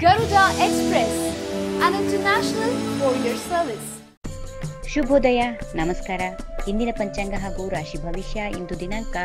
Garuda Express, an international courier service. ಶುಭೋದಯ ನಮಸ್ಕಾರ ಇಂದಿನ ಪಂಚಾಂಗ ಹಾಗೂ ರಾಶಿ ಭವಿಷ್ಯ ಇಂದು ದಿನಾಂಕ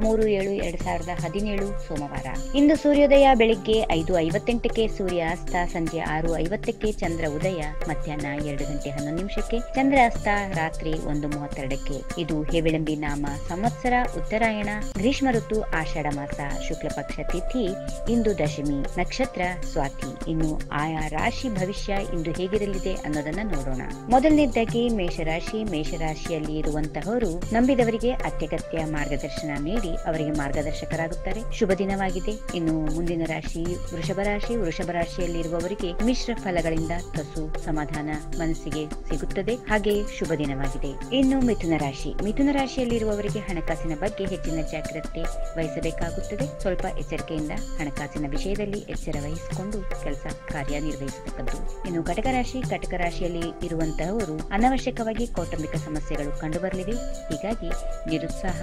ಮೂರು ಏಳು ಎರಡ್ ಸಾವಿರದ ಹದಿನೇಳು ಸೋಮವಾರ. ಇಂದು ಸೂರ್ಯೋದಯ ಬೆಳಿಗ್ಗೆ ಐದು ಐವತ್ತೆಂಟಕ್ಕೆ ಸೂರ್ಯ ಅಸ್ತ, ಸಂಜೆ ಆರು ಐವತ್ತಕ್ಕೆ ಚಂದ್ರ ಉದಯ, ಮಧ್ಯಾಹ್ನ ಎರಡು ಗಂಟೆ ಹನ್ನೊಂದು ನಿಮಿಷಕ್ಕೆ ಚಂದ್ರ ಅಸ್ತ, ರಾತ್ರಿ ಒಂದು ಮೂವತ್ತೆರಡಕ್ಕೆ. ಇದು ಹೆವಿಳಂಬಿ ನಾಮ, ಸಂವತ್ಸರ, ಉತ್ತರಾಯಣ, ಗ್ರೀಷ್ಮ ಋತು, ಆಷಾಢ ಮಾಸ, ಶುಕ್ಲ ಪಕ್ಷ ತಿಥಿ, ಇಂದು ದಶಮಿ, ನಕ್ಷತ್ರ, ಸ್ವಾತಿ. ಇನ್ನು ಆಯಾ ರಾಶಿ ಭವಿಷ್ಯ ಇಂದು ಹೇಗಿರಲಿದೆ ಅನ್ನೋದನ್ನ ನೋಡೋಣ. ಮೊದಲನೇದಾಗಿ ಮೇಷರಾಶಿ. ಮೇಷರಾಶಿಯಲ್ಲಿ ಇರುವಂತಹವರು ನಂಬಿದವರಿಗೆ ಅತ್ಯಗತ್ಯ ಮಾರ್ಗದರ್ಶನ ನೀಡಿ ಅವರಿಗೆ ಮಾರ್ಗದರ್ಶಕರಾಗುತ್ತಾರೆ. ಶುಭ ದಿನವಾಗಿದೆ. ಇನ್ನು ಮುಂದಿನ ರಾಶಿ ವೃಷಭ ರಾಶಿ. ವೃಷಭ ರಾಶಿಯಲ್ಲಿ ಇರುವವರಿಗೆ ಮಿಶ್ರ ಫಲಗಳಿಂದ ತಸು ಸಮಾಧಾನ ಮನಸ್ಸಿಗೆ ಸಿಗುತ್ತದೆ. ಹಾಗೆ ಶುಭ ದಿನವಾಗಿದೆ. ಇನ್ನು ಮಿಥುನ ರಾಶಿ. ಮಿಥುನ ರಾಶಿಯಲ್ಲಿರುವವರಿಗೆ ಹಣಕಾಸಿನ ಬಗ್ಗೆ ಹೆಚ್ಚಿನ ಜಾಗ್ರತೆ ವಹಿಸಬೇಕಾಗುತ್ತದೆ. ಸ್ವಲ್ಪ ಎಚ್ಚರಿಕೆಯಿಂದ ಹಣಕಾಸಿನ ವಿಷಯದಲ್ಲಿ ಎಚ್ಚರ ವಹಿಸಿಕೊಂಡು ಕೆಲಸ ಕಾರ್ಯ ನಿರ್ವಹಿಸತಕ್ಕದ್ದು. ಇನ್ನು ಘಟಕ ರಾಶಿ. ಕಟಕ ರಾಶಿಯಲ್ಲಿ ಇರುವಂತಹವರು ಅನವಶ್ಯಕವಾಗಿ ಕೌಟುಂಬಿಕ ಸಮಸ್ಯೆಗಳು ಕಂಡುಬರಲಿವೆ. ಹೀಗಾಗಿ ನಿರುತ್ಸಾಹ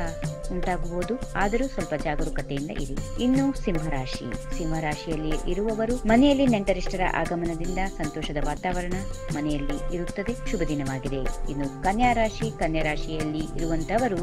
ಉಂಟಾಗಬಹುದು ಆದರೂ ಸ್ವಲ್ಪ ಜಾಗರೂಕತೆಯಿಂದ ಇರಿ. ಇನ್ನು ಸಿಂಹರಾಶಿ. ಸಿಂಹರಾಶಿಯಲ್ಲಿ ಇರುವವರು ಮನೆಯಲ್ಲಿ ನೆಂಟರಿಷ್ಟರ ಆಗಮನದಿಂದ ಸಂತೋಷದ ವಾತಾವರಣ ಮನೆಯಲ್ಲಿ ಇರುತ್ತದೆ. ಶುಭ ದಿನವಾಗಿದೆ. ಇನ್ನು ಕನ್ಯಾ ರಾಶಿ, ಕನ್ಯಾ ರಾಶಿಯಲ್ಲಿ ಇರುವಂತವರು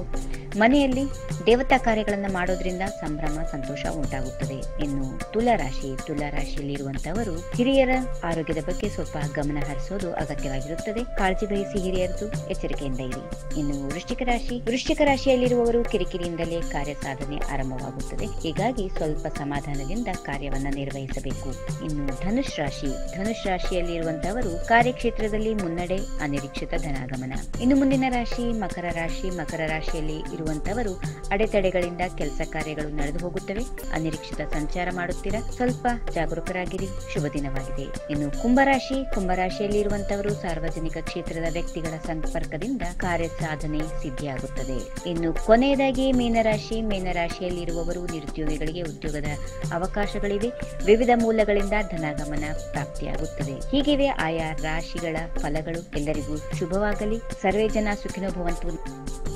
ಮನೆಯಲ್ಲಿ ದೇವತಾ ಕಾರ್ಯಗಳನ್ನು ಮಾಡೋದ್ರಿಂದ ಸಂಭ್ರಮ, ಸಂತೋಷ ಉಂಟಾಗುತ್ತದೆ ಇನ್ನು ತುಲಾರಾಶಿ ರಾಶಿ. ತುಲಾ ರಾಶಿಯಲ್ಲಿ ಇರುವಂತವರು ಹಿರಿಯರ ಆರೋಗ್ಯದ ಬಗ್ಗೆ ಸ್ವಲ್ಪ ಗಮನ ಹರಿಸೋದು ಅಗತ್ಯವಾಗಿರುತ್ತದೆ. ಕಾಳಜಿ ವಹಿಸಿ ಹಿರಿಯರದು ಎಚ್ಚರಿಕೆಯಿಂದ ಇರಿ. ಇನ್ನು ವೃಶ್ಚಿಕ ರಾಶಿ. ವೃಶ್ಚಿಕ ರಾಶಿಯಲ್ಲಿರುವವರು ಕಿರಿಕಿರಿಯಿಂದಲೇ ಕಾರ್ಯ ಸಾಧನೆ ಆರಂಭವಾಗುತ್ತದೆ. ಹೀಗಾಗಿ ಸ್ವಲ್ಪ ಸಮಾಧಾನದಿಂದ ಕಾರ್ಯವನ್ನ ನಿರ್ವಹಿಸಬೇಕು. ಇನ್ನು ಧನುಷ್ ರಾಶಿ. ಧನುಷ್ ರಾಶಿಯಲ್ಲಿ ಇರುವಂತವರು ಕಾರ್ಯಕ್ಷೇತ್ರದಲ್ಲಿ ಮುನ್ನಡೆ, ಅನಿರೀಕ್ಷಿತ ಧನಾಗಮನ. ಇನ್ನು ಮುಂದಿನ ರಾಶಿ ಮಕರ ರಾಶಿ. ಮಕರ ರಾಶಿಯಲ್ಲಿ ಇರುವಂತವರು ಅಡೆತಡೆಗಳಿಂದ ಕೆಲಸ ಕಾರ್ಯಗಳು ನಡೆದು ಹೋಗುತ್ತವೆ. ಅನಿರೀಕ್ಷಿತ ಸಂಚಾರ ಮಾಡುತ್ತೀರಾ? ಸ್ವಲ್ಪ ಜಾಗರೂಕರಾಗಿರಿ. ಶುಭ ದಿನವಾಗಿದೆ. ಇನ್ನು ಕುಂಭರಾಶಿ ಕುಂಭರಾಶಿಯಲ್ಲಿ ಇರುವಂತವರು ಸಾರ್ವಜನಿಕ ಕ್ಷೇತ್ರದ ವ್ಯಕ್ತಿಗಳ ಸಂಪರ್ಕದಿಂದ ಕಾರ್ಯ ಸಾಧನೆ ಸಿದ್ಧಿಯಾಗುತ್ತದೆ. ಇನ್ನು ಕೊನೆಯದಾಗಿ ಮೀನರಾಶಿ ಮೀನರಾಶಿಯಲ್ಲಿ ಇರುವವರು ನಿರುದ್ಯೋಗಿಗಳಿಗೆ ಉದ್ಯೋಗದ ಅವಕಾಶಗಳಿವೆ. ವಿವಿಧ ಮೂಲಗಳಿಂದ ಧನಾಗಮನ ಪ್ರಾಪ್ತಿಯಾಗುತ್ತದೆ. ಹೀಗಿವೆ ಆಯಾ ರಾಶಿಗಳ ಫಲಗಳು ಎಲ್ಲರಿಗೂ ಶುಭವಾಗಲಿ. ಸರ್ವೇ ಜನ ಸುಖಿನೋ ಭವಂತು.